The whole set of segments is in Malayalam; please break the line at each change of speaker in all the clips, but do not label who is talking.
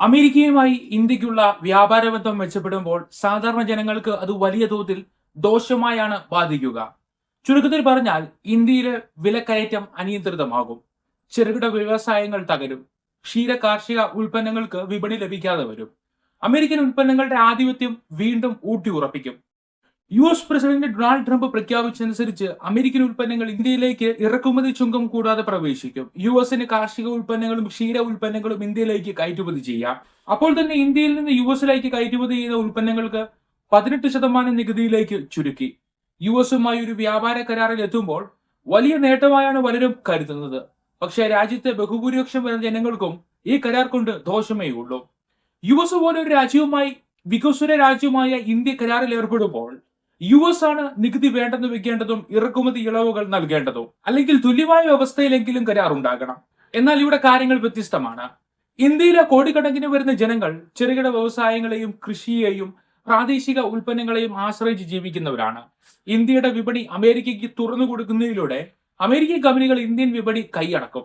അമേരിക്കയുമായി ഇന്ത്യക്കുള്ള വ്യാപാര ബന്ധം മെച്ചപ്പെടുമ്പോൾ സാധാരണ ജനങ്ങൾക്ക് അത് വലിയ തോതിൽ ദോഷമായാണ് ബാധിക്കുക. ചുരുക്കത്തിൽ പറഞ്ഞാൽ ഇന്ത്യയിലെ വിലക്കയറ്റം അനിയന്ത്രിതമാകും. ചെറുകിട വ്യവസായങ്ങൾ തകരും. ക്ഷീര കാർഷിക ഉൽപ്പന്നങ്ങൾക്ക് വിപണി ലഭിക്കാതെ വരും. അമേരിക്കൻ ഉൽപ്പന്നങ്ങളുടെ ആധിപത്യം വീണ്ടും ഊട്ടിയുറപ്പിക്കും U S president Donald Trump പ്രഖ്യാപിച്ചതനുസരിച്ച് American ഉൽപ്പന്നങ്ങൾ ഇന്ത്യയിലേക്ക് ഇറക്കുമതി ചുങ്കം കൂടാതെ പ്രവേശിക്കും. യു എസിന് കാർഷിക ഉൽപ്പന്നങ്ങളും ക്ഷീര ഉൽപ്പന്നങ്ങളും ഇന്ത്യയിലേക്ക് കയറ്റുമതി ചെയ്യാം. അപ്പോൾ തന്നെ ഇന്ത്യയിൽ നിന്ന് യു എസിലേക്ക് കയറ്റുമതി ചെയ്ത ഉൽപ്പന്നങ്ങൾക്ക് പതിനെട്ട് ശതമാനം നികുതിയിലേക്ക് ചുരുക്കി. യു എസുമായി ഒരു വ്യാപാര കരാറിൽ എത്തുമ്പോൾ വലിയ നേട്ടമായാണ് പലരും കരുതുന്നത്. പക്ഷേ രാജ്യത്തെ ബഹുഭൂരിപക്ഷം വരുന്ന ജനങ്ങൾക്കും ഈ കരാർ കൊണ്ട് ദോഷമേ ഉള്ളൂ. യു എസ് പോലെ ഒരു രാജ്യവുമായി വികസ്വര രാജ്യമായ ഇന്ത്യ കരാറിൽ ഏർപ്പെടുമ്പോൾ യു എസ് ആണ് നികുതി വേണ്ടെന്ന് വെക്കേണ്ടതും ഇറക്കുമതി ഇളവുകൾ നൽകേണ്ടതും അല്ലെങ്കിൽ തുല്യമായ വ്യവസ്ഥയിലെങ്കിലും കരാർ ഉണ്ടാകണം. എന്നാൽ ഇവിടെ കാര്യങ്ങൾ വ്യത്യസ്തമാണ്. ഇന്ത്യയിലെ കോടിക്കണക്കിന് വരുന്ന ജനങ്ങൾ ചെറുകിട വ്യവസായങ്ങളെയും കൃഷിയെയും പ്രാദേശിക ഉൽപ്പന്നങ്ങളെയും ആശ്രയിച്ച് ജീവിക്കുന്നവരാണ്. ഇന്ത്യയുടെ വിപണി അമേരിക്കയ്ക്ക് തുറന്നു കൊടുക്കുന്നതിലൂടെ അമേരിക്കൻ കമ്പനികൾ ഇന്ത്യൻ വിപണി കൈയടക്കും.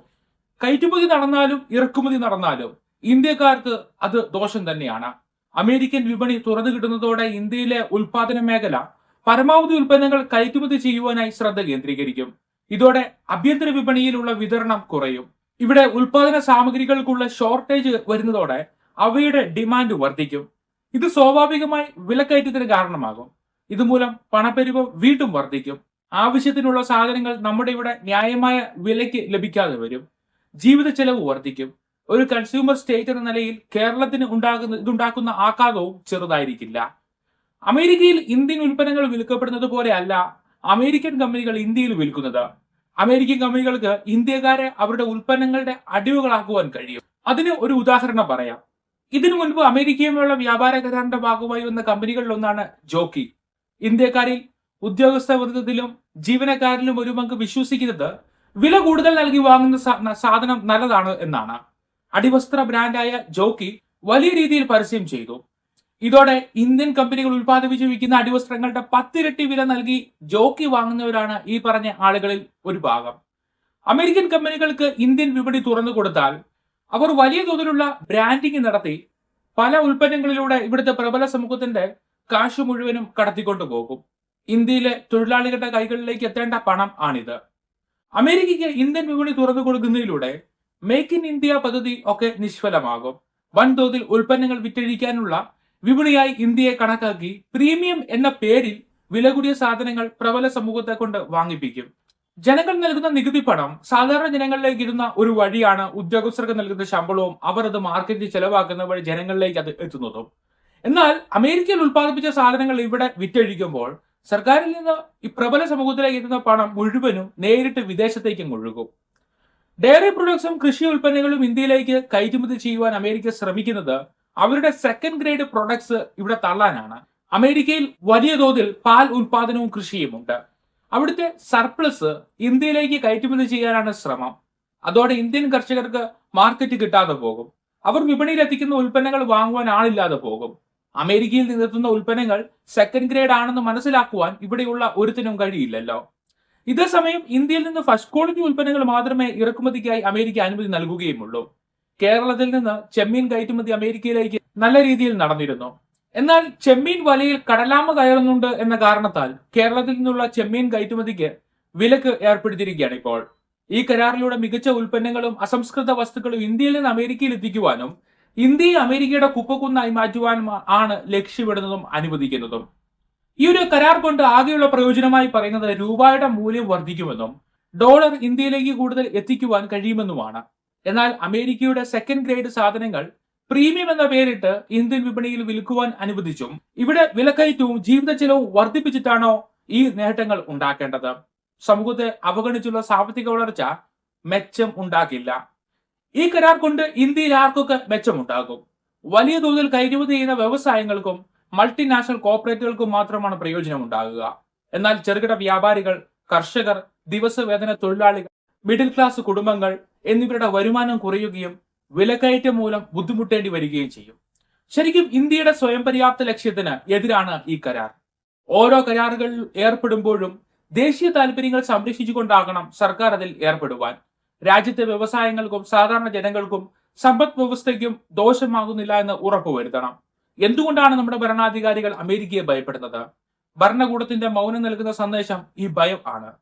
കയറ്റുമതി നടന്നാലും ഇറക്കുമതി നടന്നാലും ഇന്ത്യക്കാർക്ക് അത് ദോഷം തന്നെയാണ്. അമേരിക്കൻ വിപണി തുറന്നു കിട്ടുന്നതോടെ ഇന്ത്യയിലെ ഉൽപാദന മേഖല പരമാവധി ഉൽപ്പന്നങ്ങൾ കയറ്റുമതി ചെയ്യുവാനായി ശ്രദ്ധ കേന്ദ്രീകരിക്കും. ഇതോടെ അഭ്യന്തര വിപണിയിലുള്ള വിതരണം കുറയും. ഇവിടെ ഉൽപാദന സാമഗ്രികൾക്കുള്ള ഷോർട്ടേജ് വരുന്നതോടെ അവയുടെ ഡിമാൻഡ് വർദ്ധിക്കും. ഇത് സ്വാഭാവികമായി വിലക്കയറ്റത്തിന് കാരണമാകും. ഇതുമൂലം പണപ്പെരുവ് വീണ്ടും വർദ്ധിക്കും. ആവശ്യത്തിനുള്ള സാധനങ്ങൾ നമ്മുടെ ഇവിടെ ന്യായമായ വിലയ്ക്ക് ലഭിക്കാതെ വരും. ജീവിത ചെലവ് വർദ്ധിക്കും. ഒരു കൺസ്യൂമർ സ്റ്റേറ്റ് എന്ന നിലയിൽ കേരളത്തിന് ഉണ്ടാകുന്ന ഇതുണ്ടാക്കുന്ന ആഘാതവും ചെറുതായിരിക്കില്ല. അമേരിക്കയിൽ ഇന്ത്യൻ ഉൽപ്പന്നങ്ങൾ വിൽക്കപ്പെടുന്നത് പോലെ അല്ല അമേരിക്കൻ കമ്പനികൾ ഇന്ത്യയിൽ വിൽക്കുന്നത്. അമേരിക്കൻ കമ്പനികൾക്ക് ഇന്ത്യക്കാരെ അവരുടെ ഉൽപ്പന്നങ്ങളുടെ അടിവുകളാക്കുവാൻ കഴിയും. അതിന് ഒരു ഉദാഹരണം പറയാം. ഇതിനു മുൻപ് അമേരിക്കയുമായുള്ള വ്യാപാര കരാറിന്റെ ഭാഗമായി വന്ന കമ്പനികളിലൊന്നാണ് ജോക്കി. ഇന്ത്യക്കാരിൽ ഉദ്യോഗസ്ഥ വൃത്തത്തിലും ജീവനക്കാരിലും ഒരു പങ്ക് വിശ്വസിക്കുന്നത് വില കൂടുതൽ നൽകി വാങ്ങുന്ന സാധനം നല്ലതാണ് എന്നാണ്. അടിവസ്ത്ര ബ്രാൻഡായ ജോക്കി വലിയ രീതിയിൽ പരസ്യം ചെയ്തു. ഇതോടെ ഇന്ത്യൻ കമ്പനികൾ ഉൽപ്പാദിപ്പിച്ച് വിൽക്കുന്ന അടിവസ്ത്രങ്ങളുടെ പത്തിരട്ടി വില നൽകി ജോക്കി വാങ്ങുന്നവരാണ് ഈ പറഞ്ഞ ആളുകളിൽ ഒരു ഭാഗം. അമേരിക്കൻ കമ്പനികൾക്ക് ഇന്ത്യൻ വിപണി തുറന്നു കൊടുത്താൽ അവർ വലിയ തോതിലുള്ള ബ്രാൻഡിംഗ് നടത്തി പല ഉൽപ്പന്നങ്ങളിലൂടെ ഇവിടുത്തെ പ്രബല സമൂഹത്തിന്റെ കാശ് മുഴുവനും കടത്തിക്കൊണ്ടു പോകും. ഇന്ത്യയിലെ തൊഴിലാളികളുടെ കൈകളിലേക്ക് എത്തേണ്ട പണം ആണിത്. അമേരിക്കയ്ക്ക് ഇന്ത്യൻ വിപണി തുറന്നു കൊടുക്കുന്നതിലൂടെ മേക്ക് ഇൻ ഇന്ത്യ പദ്ധതി ഒക്കെ നിഷ്ഫലമാകും. വൻതോതിൽ ഉൽപ്പന്നങ്ങൾ വിറ്റഴിക്കാനുള്ള വിപണിയായി ഇന്ത്യയെ കണക്കാക്കി പ്രീമിയം എന്ന പേരിൽ വില കൂടിയ സാധനങ്ങൾ പ്രബല സമൂഹത്തെ കൊണ്ട് വാങ്ങിപ്പിക്കും. ജനങ്ങൾ നൽകുന്ന നികുതി പണം സാധാരണ ജനങ്ങളിലേക്ക് ഇരുന്ന ഒരു വഴിയാണ് ഉദ്യോഗസ്ഥർക്ക് നൽകുന്ന ശമ്പളവും അവർ അത് മാർക്കറ്റിൽ ചെലവാക്കുന്ന വഴി ജനങ്ങളിലേക്ക് അത് എത്തുന്നതും. എന്നാൽ അമേരിക്കയിൽ ഉൽപ്പാദിപ്പിച്ച സാധനങ്ങൾ ഇവിടെ വിറ്റഴിക്കുമ്പോൾ സർക്കാരിൽ നിന്ന് ഈ പ്രബല സമൂഹത്തിലേക്ക് എത്തുന്ന പണം മുഴുവനും നേരിട്ട് വിദേശത്തേക്കും ഒഴുകും. ഡയറി പ്രൊഡക്ട്സും കൃഷി ഉൽപ്പന്നങ്ങളും ഇന്ത്യയിലേക്ക് കയറ്റുമതി ചെയ്യുവാൻ അമേരിക്ക ശ്രമിക്കുന്നത് അവരുടെ സെക്കൻഡ് ഗ്രേഡ് പ്രൊഡക്ട്സ് ഇവിടെ തള്ളാനാണ്. അമേരിക്കയിൽ വലിയ തോതിൽ പാൽ ഉൽപാദനവും കൃഷിയുമുണ്ട്. അവിടുത്തെ സർപ്ലസ് ഇന്ത്യയിലേക്ക് കയറ്റുമതി ചെയ്യാനാണ് ശ്രമം. അതോടെ ഇന്ത്യൻ കർഷകർക്ക് മാർക്കറ്റ് കിട്ടാതെ പോകും. അവർ വിപണിയിൽ എത്തിക്കുന്ന ഉൽപ്പന്നങ്ങൾ വാങ്ങുവാൻ ആളില്ലാതെ പോകും. അമേരിക്കയിൽ നിന്നെത്തുന്ന ഉൽപ്പന്നങ്ങൾ സെക്കൻഡ് ഗ്രേഡ് ആണെന്ന് മനസ്സിലാക്കുവാൻ ഇവിടെയുള്ള ഒരുത്തിനും കഴിയില്ലല്ലോ. ഇതേസമയം ഇന്ത്യയിൽ നിന്ന് ഫസ്റ്റ് ക്വാളിറ്റി ഉൽപ്പന്നങ്ങൾ മാത്രമേ ഇറക്കുമതിക്കായി അമേരിക്ക അനുമതി നൽകുകയുമുള്ളൂ. കേരളത്തിൽ നിന്ന് ചെമ്മീൻ കയറ്റുമതി അമേരിക്കയിലേക്ക് നല്ല രീതിയിൽ നടന്നിരുന്നു. എന്നാൽ ചെമ്മീൻ വലയിൽ കടലാമ കയറുന്നുണ്ട് എന്ന കാരണത്താൽ കേരളത്തിൽ നിന്നുള്ള ചെമ്മീൻ കയറ്റുമതിക്ക് വിലക്ക് ഏർപ്പെടുത്തിയിരിക്കുകയാണ് ഇപ്പോൾ. ഈ കരാറിലൂടെ മികച്ച ഉൽപ്പന്നങ്ങളും അസംസ്കൃത വസ്തുക്കളും ഇന്ത്യയിൽ നിന്ന് അമേരിക്കയിൽ എത്തിക്കുവാനും ഇന്ത്യയെ അമേരിക്കയുടെ കുപ്പക്കുന്നായി മാറ്റുവാനും ആണ് ലക്ഷ്യമിടുന്നതും അനുവദിക്കുന്നതും. ഈ ഒരു കരാർ കൊണ്ട് ആകെയുള്ള പ്രയോജനമായി പറയുന്നത് രൂപയുടെ മൂല്യം വർദ്ധിക്കുമെന്നും ഡോളർ ഇന്ത്യയിലേക്ക് കൂടുതൽ എത്തിക്കുവാൻ കഴിയുമെന്നുമാണ്. എന്നാൽ അമേരിക്കയുടെ സെക്കൻഡ് ഗ്രേഡ് സാധനങ്ങൾ പ്രീമിയം എന്ന പേരിട്ട് ഇന്ത്യൻ വിപണിയിൽ വിൽക്കുവാൻ അനുവദിച്ചും. ഇവിടെ വിലക്കയറ്റവും ജീവിത ചെലവും വർദ്ധിപ്പിച്ചിട്ടാണോ ഈ നേട്ടങ്ങൾ ഉണ്ടാക്കേണ്ടത്? സമൂഹത്തെ അവഗണിച്ചുള്ള സാമ്പത്തിക വളർച്ച മെച്ചം ഉണ്ടാക്കില്ല ഈ കരാർ കൊണ്ട് ഇന്ത്യയിൽ ആർക്കൊക്കെ മെച്ചമുണ്ടാകും? വലിയ തോതിൽ കയറ്റുമതി ചെയ്യുന്ന വ്യവസായങ്ങൾക്കും മൾട്ടിനാഷണൽ കോർപ്പറേറ്റുകൾക്കും മാത്രമാണ് പ്രയോജനം ഉണ്ടാകുക എന്നാൽ ചെറുകിട വ്യാപാരികൾ കർഷകർ ദിവസവേതന തൊഴിലാളികൾ മിഡിൽ ക്ലാസ് കുടുംബങ്ങൾ എന്നിവരുടെ വരുമാനം കുറയുകയും വിലക്കയറ്റം മൂലം ബുദ്ധിമുട്ടേണ്ടി വരികയും ചെയ്യും. ശരിക്കും ഇന്ത്യയുടെ സ്വയം പര്യാപ്ത ലക്ഷ്യത്തിന് എതിരാണ് ഈ കരാർ. ഓരോ കരാറുകളിൽ ഏർപ്പെടുമ്പോഴും ദേശീയ താല്പര്യങ്ങൾ സംരക്ഷിച്ചുകൊണ്ടാകണം സർക്കാർ അതിൽ ഏർപ്പെടുവാൻ. രാജ്യത്തെ വ്യവസായങ്ങൾക്കും സാധാരണ ജനങ്ങൾക്കും സമ്പദ് വ്യവസ്ഥയ്ക്കും ദോഷമാകുന്നില്ല എന്ന് ഉറപ്പുവരുത്തണം എന്തുകൊണ്ടാണ് നമ്മുടെ ഭരണാധികാരികൾ അമേരിക്കയെ ഭയപ്പെടുന്നത്? ഭരണകൂടത്തിന്റെ മൗനം നൽകുന്ന സന്ദേശം ഈ ഭയം ആണ്.